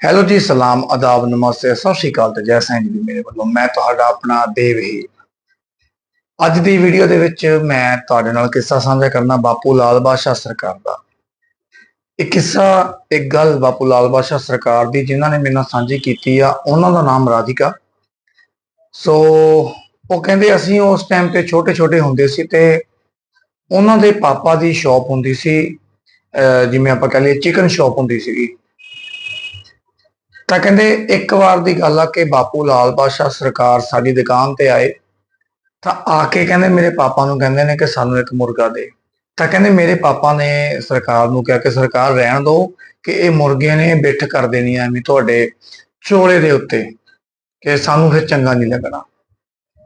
Hello ਜੀ, ਸਲਾਮ ਆਦਾਬ ਨਮਸਤੇ, ਸਤਿ ਸ਼੍ਰੀ ਅਕਾਲ ਤੇ ਜੈ ਸਾਈਂ ਜੀ ਮੇਰੇ ਵੱਲੋਂ। ਮੈਂ ਤੁਹਾਡਾ ਆਪਣਾ ਦੇਵਹੀ ਅੱਜ ਦੀ ਵੀਡੀਓ ਦੇ ਵਿੱਚ ਮੈਂ ਤੁਹਾਡੇ ਨਾਲ ਕਿੱਸਾ ਸਾਂਝਾ ਕਰਨਾ ਬਾਪੂ ਲਾਲ ਬਾਦਸ਼ਾਹ ਸਰਕਾਰ ਦਾ। ਇਹ ਕਿੱਸਾ ਇੱਕ ਗੱਲ ਬਾਪੂ ਲਾਲ ਬਾਦਸ਼ਾਹ ਸਰਕਾਰ ਦੀ ਜਿਨ੍ਹਾਂ ਨੇ ਮੇਰੇ ਨਾਲ ਸਾਂਝੀ ਕੀਤੀ ਆ, ਉਹਨਾਂ ਦਾ ਨਾਮ ਰਾਧਿਕਾ। ਸੋ ਉਹ ਕਹਿੰਦੇ ਅਸੀਂ ਉਸ ਟਾਈਮ ਤੇ ਛੋਟੇ ਛੋਟੇ ਹੁੰਦੇ ਸੀ ਤੇ ਉਹਨਾਂ ਦੇ ਪਾਪਾ ਦੀ ਸ਼ਾਪ ਹੁੰਦੀ ਸੀ ਜਿਵੇਂ ਆਪਾਂ ਕਹ ਲਈਏ ਚਿਕਨ ਸ਼ਾਪ ਹੁੰਦੀ ਸੀਗੀ। ਤਾਂ ਕਹਿੰਦੇ ਇੱਕ ਵਾਰ ਦੀ ਗੱਲ ਆ ਕਿ ਬਾਪੂ ਲਾਲ ਬਾਦਸ਼ਾਹ ਸਰਕਾਰ ਸਾਡੀ ਦੁਕਾਨ ਤੇ ਆਏ, ਤਾਂ ਆ ਕੇ ਕਹਿੰਦੇ ਮੇਰੇ ਪਾਪਾ ਨੂੰ ਕਹਿੰਦੇ ਨੇ ਕਿ ਸਾਨੂੰ ਇੱਕ ਮੁਰਗਾ ਦੇ। ਤਾਂ ਕਹਿੰਦੇ ਮੇਰੇ ਪਾਪਾ ਨੇ ਸਰਕਾਰ ਨੂੰ ਕਿਹਾ ਕਿ ਸਰਕਾਰ ਰਹਿਣ ਦਿਓ ਕਿ ਇਹ ਮੁਰਗੇ ਨੇ ਬਿੱਠ ਕਰ ਦੇਣੀ ਆ ਵੀ ਤੁਹਾਡੇ ਚੋਲੇ ਦੇ ਉੱਤੇ ਕਿ ਸਾਨੂੰ ਫਿਰ ਚੰਗਾ ਨਹੀਂ ਲੱਗਣਾ।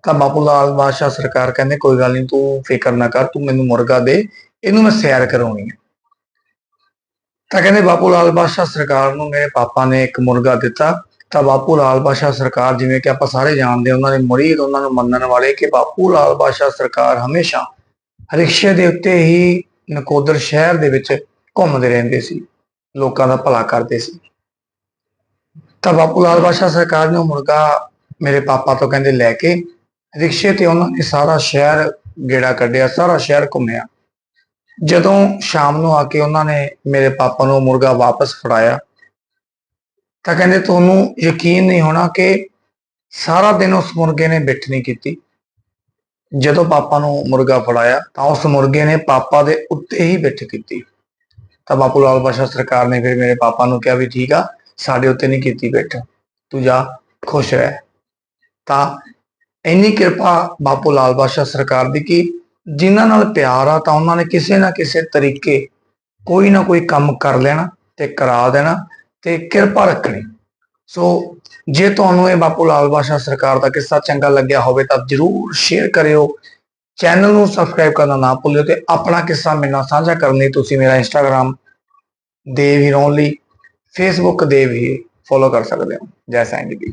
ਤਾਂ ਬਾਪੂ ਲਾਲ ਬਾਦਸ਼ਾਹ ਸਰਕਾਰ ਕਹਿੰਦੇ ਕੋਈ ਗੱਲ ਨਹੀਂ ਤੂੰ ਫਿਕਰ ਨਾ ਕਰ, ਤੂੰ ਮੈਨੂੰ ਮੁਰਗਾ ਦੇ, ਇਹਨੂੰ ਮੈਂ ਸੈਰ ਕਰਾਉਣੀ ਹੈ ਤਾਂ ਕਹਿੰਦੇ ਬਾਪੂ ਲਾਲ ਬਾਦਸ਼ਾਹ ਸਰਕਾਰ ਨੂੰ ਮੇਰੇ ਪਾਪਾ ਨੇ ਇੱਕ ਮੁਰਗਾ ਦਿੱਤਾ। ਤਾਂ ਬਾਪੂ ਲਾਲ ਬਾਦਸ਼ਾਹ ਸਰਕਾਰ ਜਿਵੇਂ ਕਿ ਆਪਾਂ ਸਾਰੇ ਜਾਣਦੇ ਉਹਨਾਂ ਦੇ ਮੁਰੀਦ ਉਹਨਾਂ ਨੂੰ ਮੰਨਣ ਵਾਲੇ ਕਿ ਬਾਪੂ ਲਾਲ ਬਾਦਸ਼ਾਹ ਸਰਕਾਰ ਹਮੇਸ਼ਾ ਰਿਕਸ਼ੇ ਦੇ ਉੱਤੇ ਹੀ ਨਕੋਦਰ ਸ਼ਹਿਰ ਦੇ ਵਿੱਚ ਘੁੰਮਦੇ ਰਹਿੰਦੇ ਸੀ, ਲੋਕਾਂ ਦਾ ਭਲਾ ਕਰਦੇ ਸੀ। ਤਾਂ ਬਾਪੂ ਲਾਲ ਬਾਦਸ਼ਾਹ ਸਰਕਾਰ ਨੇ ਉਹ ਮੁਰਗਾ ਮੇਰੇ ਪਾਪਾ ਤੋਂ ਕਹਿੰਦੇ ਲੈ ਕੇ ਰਿਕਸ਼ੇ ਤੇ ਉਹਨਾਂ ਨੇ ਸਾਰਾ ਸ਼ਹਿਰ ਗੇੜਾ ਕੱਢਿਆ, ਸਾਰਾ ਸ਼ਹਿਰ ਘੁੰਮਿਆ। ਜਦੋਂ ਸ਼ਾਮ ਨੂੰ ਆ ਕੇ ਉਹਨਾਂ ਨੇ ਮੇਰੇ ਪਾਪਾ ਨੂੰ ਮੁਰਗਾ ਵਾਪਸ ਫੜਾਇਆ, ਤਾਂ ਕਹਿੰਦੇ ਤੁਹਾਨੂੰ ਯਕੀਨ ਨਹੀਂ ਹੋਣਾ ਕਿ ਸਾਰਾ ਦਿਨ ਉਸ ਮੁਰਗੇ ਨੇ ਬਿੱਠ ਨਹੀਂ ਕੀਤੀ। ਜਦੋਂ ਪਾਪਾ ਨੂੰ ਮੁਰਗਾ ਫੜਾਇਆ, ਤਾਂ ਉਸ ਮੁਰਗੇ ਨੇ ਪਾਪਾ ਦੇ ਉੱਤੇ ਹੀ ਬਿੱਠ ਕੀਤੀ। ਤਾਂ ਬਾਪੂ ਲਾਲ ਬਾਦਸ਼ਾਹ ਸਰਕਾਰ ਨੇ ਫਿਰ ਮੇਰੇ ਪਾਪਾ ਨੂੰ ਕਿਹਾ ਵੀ ਠੀਕ ਆ, ਸਾਡੇ ਉੱਤੇ ਨਹੀਂ ਕੀਤੀ ਬਿੱਠ, ਤੂੰ ਜਾ, ਖੁਸ਼ ਰਹਿ। ਤਾਂ ਇੰਨੀ ਕਿਰਪਾ ਬਾਪੂ ਲਾਲ ਬਾਦਸ਼ਾਹ ਸਰਕਾਰ ਦੀ ਕਿ ਜਿਨ੍ਹਾਂ ਨਾਲ ਪਿਆਰ ਆ ਤਾਂ ਉਹਨਾਂ ਨੇ ਕਿਸੇ ਨਾ ਕਿਸੇ ਤਰੀਕੇ ਕੋਈ ਨਾ ਕੋਈ ਕੰਮ ਕਰ ਲੈਣਾ ਤੇ ਕਰਾ ਦੇਣਾ ਤੇ ਕਿਰਪਾ ਰੱਖਣੀ। ਸੋ ਜੇ ਤੁਹਾਨੂੰ ਇਹ ਬਾਪੂ ਲਾਲ ਬਾਦਸ਼ਾਹ ਸਰਕਾਰ ਦਾ ਕਿੱਸਾ ਚੰਗਾ ਲੱਗਿਆ ਹੋਵੇ ਤਾਂ ਜਰੂਰ ਸ਼ੇਅਰ ਕਰਿਓ। ਚੈਨਲ ਨੂੰ ਸਬਸਕ੍ਰਾਈਬ ਕਰਨਾ ਨਾ ਭੁੱਲਿਓ ਤੇ ਆਪਣਾ ਕਿੱਸਾ ਮੇਰੇ ਨਾਲ ਸਾਂਝਾ ਕਰਨ ਲਈ ਤੁਸੀਂ ਮੇਰਾ ਇੰਸਟਾਗ੍ਰam ਦੇਵ ਹੀਰੋਨਲੀ ਫੇਸਬੁੱਕ ਦੇਵ ਹੀ ਫੋਲੋ ਕਰ ਸਕਦੇ ਹੋ। ਜੈ ਸਾਈਂ ਜੀ ਦੀ